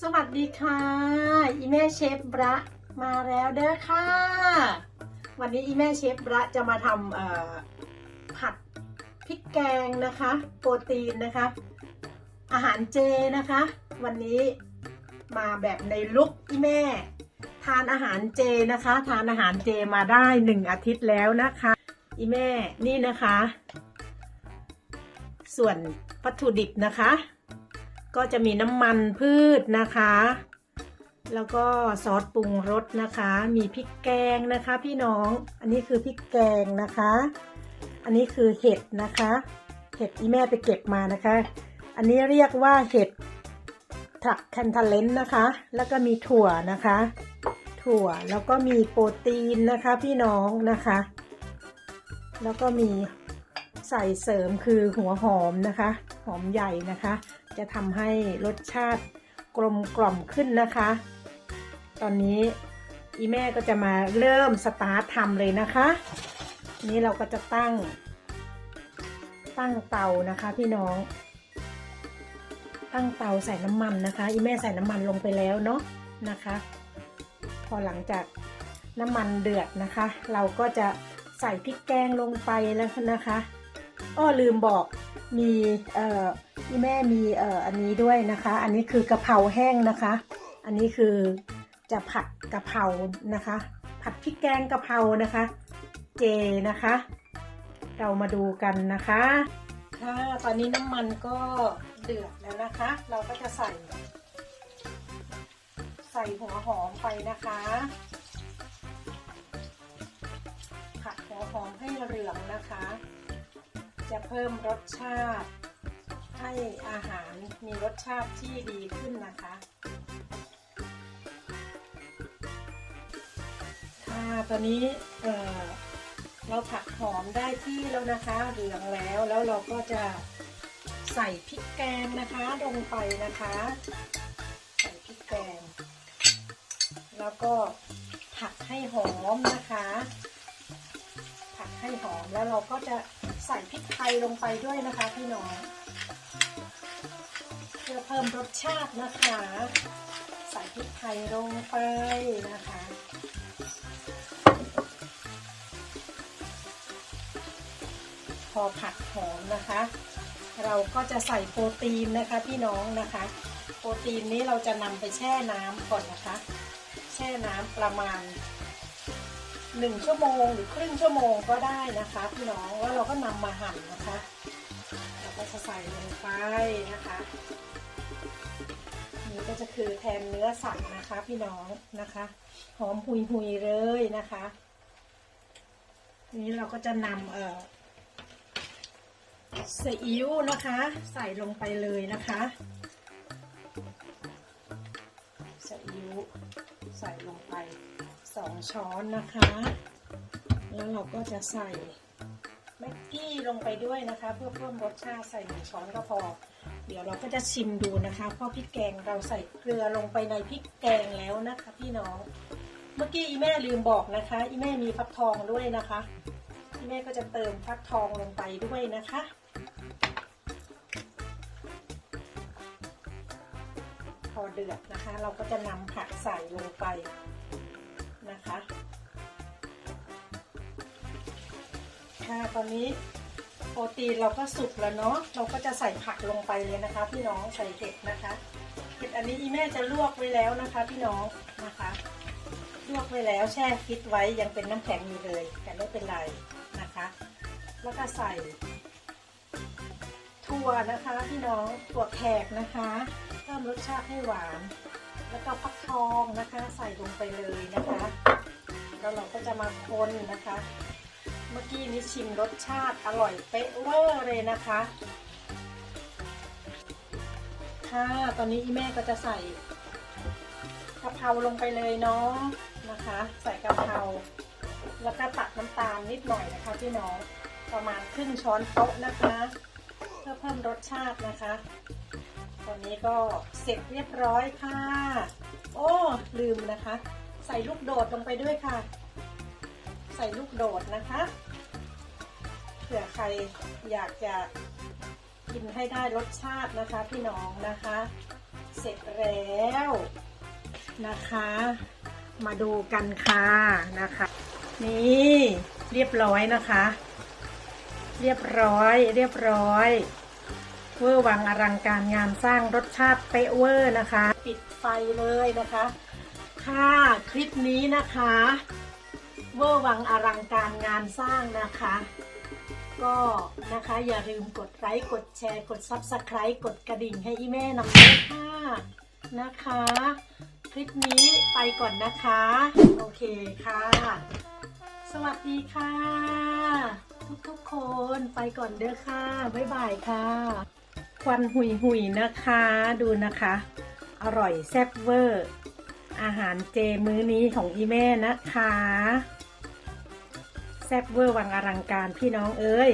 สวัสดีค่ะ อีแม่เชฟบระมาแล้วเด้อค่ะ วันนี้อีแม่เชฟบระจะมาทำผัดพริกแกงนะคะ โปรตีนนะคะ อาหารเจนะคะ วันนี้มาแบบในลุกอีแม่ ทานอาหารเจนะคะ ทานอาหารเจมาได้หนึ่งอาทิตย์แล้วนะคะ อีแม่นี่นะคะ ส่วนวัตถุดิบนะคะ ก็จะมีน้ำมันพืชนะคะ แล้วก็ซอสปรุงรสนะคะ มีพริกแกงนะคะ พี่น้อง อันนี้คือพริกแกงนะคะ อันนี้คือเห็ดนะคะ เห็ดที่แม่ไปเก็บมานะคะ อันนี้เรียกว่าเห็ดถักแคนทาเลนนะคะ แล้วก็มีถั่วนะคะ ถั่วแล้วก็มีโปรตีนนะคะ พี่น้องนะคะ แล้วก็มี ใส่เสริมคือหัวหอมนะคะ หอมใหญ่นะคะ จะทำให้รสชาติกลมกล่อมขึ้นนะคะ ตอนนี้อีแม่ก็จะมาเริ่มสตาร์ททำเลยนะคะ นี้เราก็จะตั้ง ตั้งเตานะคะพี่น้อง ตั้งเตาใส่น้ำมันนะคะ อีแม่ใส่น้ำมันลงไปแล้วเนาะนะคะ พอหลังจากน้ำมันเดือดนะคะ เราก็จะใส่พริกแกงลงไปแล้วนะคะ อ้อลืมบอกมีเอ่อที่แม่มีเอ่ออันนี้ด้วยนะคะ อันนี้คือกะเพราแห้งนะคะ อันนี้คือจะผัดกะเพรานะคะ ผัดพริกแกงกะเพรานะคะ เจนะคะ เรามาดูกันนะคะค่ะตอนนี้น้ำมันก็เดือดแล้วนะคะ เราก็จะใส่ ใส่หัวหอมไปนะคะผัดหัวหอมให้เหลืองนะคะ จะเพิ่มรสชาติให้อาหารมีรสชาติที่ดีขึ้นนะคะ ค่ะตอนนี้เเราผัดหอมได้ที่แล้วนะคะ เหลืองแล้วแล้วเราก็จะใส่พริกแกงนะคะลงไปนะคะ ใส่พริกแกง แล้วก็ผัดให้หอมนะคะ ผัดให้หอมแล้วเราก็จะ ใส่พริกไทยลงไปด้วยนะคะพี่น้องเพื่อเพิ่มรสชาตินะคะ ใส่พริกไทยลงไปนะคะพอผัดหอมนะคะ เราก็จะใส่โปรตีนนะคะพี่น้องนะคะ โปรตีนนี้เราจะนำไปแช่น้ำก่อนนะคะ แช่น้ำประมาณ หนึ่งชั่วโมงหรือครึ่งชั่วโมงก็ได้นะคะพี่น้องแล้วเราก็นำมาหั่นนะคะเราก็จะใส่ลงไปนะคะนี่ก็จะคือแทนเนื้อสัตว์นะคะ พี่น้องนะคะ หอมหุยหุยเลยนะคะนี้เราก็จะนำเอ่อซีอิ๊วนะคะ ใส่ลงไปเลยนะคะซีอิ๊วใส่ลงไป สองช้อนนะคะ แล้วเราก็จะใส่แม็กกี้ลงไปด้วยนะคะ เพื่อเพิ่มรสชาติใส่หนึ่งช้อนก็พอ เดี๋ยวเราก็จะชิมดูนะคะเพราะพริกแกงเราใส่เกลือลงไปในพริกแกงแล้วนะคะพี่น้อง เมื่อกี้อีแม่ลืมบอกนะคะ อีแม่มีฟักทองด้วยนะคะอีแม่ก็จะเติมฟักทองลงไปด้วยนะคะพอเดือดนะคะ เราก็จะนำผักใส่ลงไป นะคะ ค่ะตอนนี้โปรตีนเราก็สุกแล้วเนาะเราก็จะใส่ผักลงไปเลยนะคะ พี่น้องใส่เห็ดนะคะเห็ดอันนี้อีแม่จะลวกไว้แล้วนะคะ พี่น้องนะคะลวกไว้แล้วแช่ฟิตไว้ยังเป็นน้ำแข็งอยู่เลย แต่ไม่เป็นไรนะคะ แล้วก็ใส่ถั่วนะคะพี่น้องถั่วแขกนะคะเพิ่มรสชาติให้หวาน แล้วก็ฟักทองนะคะ ใส่ลงไปเลยนะคะ แล้วเราก็จะมาคนนะคะ เมื่อกี้นี้ชิมรสชาติอร่อยเป๊ะเวอร์เลยนะคะ ค่ะ ตอนนี้อีแม่ก็จะใส่กะเพราลงไปเลยเนาะนะคะ ใส่กะเพราแล้วก็ตักน้ำตาลนิดหน่อยนะคะพี่น้องประมาณครึ่งช้อนโต๊ะนะคะ เพื่อเพิ่มรสชาตินะคะ ตอนนี้ก็เสร็จเรียบร้อยค่ะ โอ้ลืมนะคะ ใส่ลูกโดดลงไปด้วยค่ะ ใส่ลูกโดดนะคะเผื่อใครอยากจะกินให้ได้รสชาตินะคะพี่น้องนะคะ เสร็จแล้วนะคะ มาดูกันค่ะนะคะ นี่เรียบร้อยนะคะ เรียบร้อยเรียบร้อยเวอร์วังอลังการงานสร้างรสชาติเป๊ะเวอร์นะคะ ปิดไฟเลยนะคะ ค่ะ คลิปนี้นะคะ เวอร์วังอลังการงานสร้างนะคะ ก็นะคะอย่าลืมกดไลค์กดแชร์ กด Subscribe กดกระดิ่งให้อีแม่นำด้วยค่ะนะคะ คลิปนี้ไปก่อนนะคะ โอเคค่ะ สวัสดีค่ะ ทุกๆคนไปก่อนเด้อค่ะ บ๊ายบายค่ะ ควันหุยหุยนะคะ ดูนะคะ อร่อยแซ่บเวอร์ อาหารเจมื้อนี้ของอีแม่นะคะ แซ่บเวอร์วังอลังการพี่น้องเอ้ย